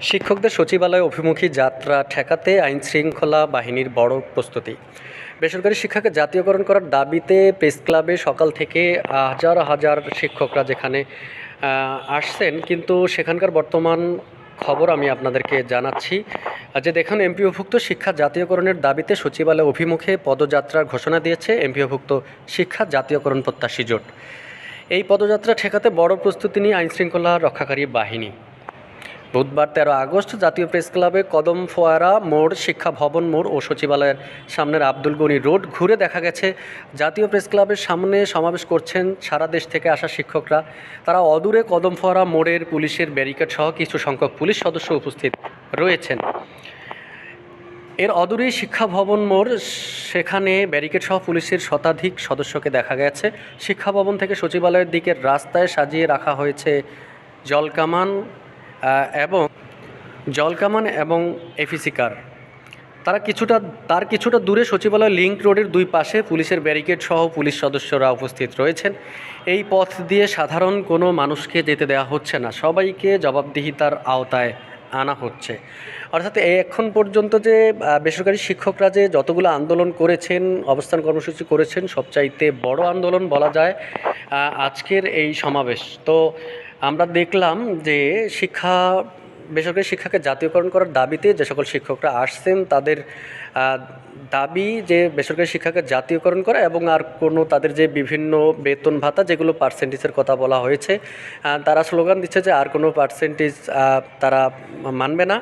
শিক্ষকদের সচিবালয় অভিমুখী যাত্রা ঠেকাতে আইন শৃঙ্খলা বাহিনীর বড় প্রস্তুতি। বেসরকারি শিক্ষাকে জাতীয়করণ করার দাবিতে প্রেস ক্লাবে সকাল থেকে হাজার হাজার শিক্ষকরা যেখানে আসছেন, কিন্তু সেখানকার বর্তমান খবর আমি আপনাদেরকে জানাচ্ছি। যে দেখুন, এমপিওভুক্ত শিক্ষা জাতীয়করণের দাবিতে সচিবালয় অভিমুখে পদযাত্রার ঘোষণা দিয়েছে এমপিওভুক্ত শিক্ষা জাতীয়করণ প্রত্যাশী জোট। এই পদযাত্রা ঠেকাতে বড় প্রস্তুতি নিয়ে আইনশৃঙ্খলা রক্ষাকারী বাহিনী। বুধবার তেরো আগস্ট জাতীয় প্রেস ক্লাবে কদম ফোয়ারা মোড়, শিক্ষা ভবন মোড় ও সচিবালয়ের সামনের আব্দুল গনি রোড ঘুরে দেখা গেছে। জাতীয় প্রেস ক্লাবের সামনে সমাবেশ করছেন সারা দেশ থেকে আসা শিক্ষকরা। তারা অদূরে কদম ফোয়ারা মোড়ের পুলিশের ব্যারিকেড সহ কিছু সংখ্যক পুলিশ সদস্য উপস্থিত রয়েছেন। এর অদূরেই শিক্ষা ভবন মোড়, সেখানে ব্যারিকেড সহ পুলিশের শতাধিক সদস্যকে দেখা গেছে। শিক্ষা ভবন থেকে সচিবালয়ের দিকের রাস্তায় সাজিয়ে রাখা হয়েছে জলকামান এবং জলকামান এবং এফিসি কার। তারা কিছুটা, তার কিছুটা দূরে সচিবালয় লিংক রোডের দুই পাশে পুলিশের ব্যারিকেড সহ পুলিশ সদস্যরা উপস্থিত রয়েছেন। এই পথ দিয়ে সাধারণ কোনো মানুষকে যেতে দেওয়া হচ্ছে না, সবাইকে জবাবদিহিতার আওতায় আনা হচ্ছে। অর্থাৎ এখন পর্যন্ত যে বেসরকারি শিক্ষকরা যে যতগুলো আন্দোলন করেছেন, অবস্থান কর্মসূচি করেছেন, সবচাইতে বড় আন্দোলন বলা যায় আজকের এই সমাবেশ। তো আমরা দেখলাম যে শিক্ষা, বেসরকারি শিক্ষাকে জাতীয়করণ করার দাবিতে যে সকল শিক্ষকরা আসছেন, তাদের দাবি যে বেসরকারি শিক্ষাকে জাতীয়করণ করা এবং আর কোনো তাদের যে বিভিন্ন বেতন ভাতা যেগুলো পার্সেন্টেজের কথা বলা হয়েছে তারা স্লোগান দিচ্ছে যে আর কোনো পার্সেন্টেজ তারা মানবে না।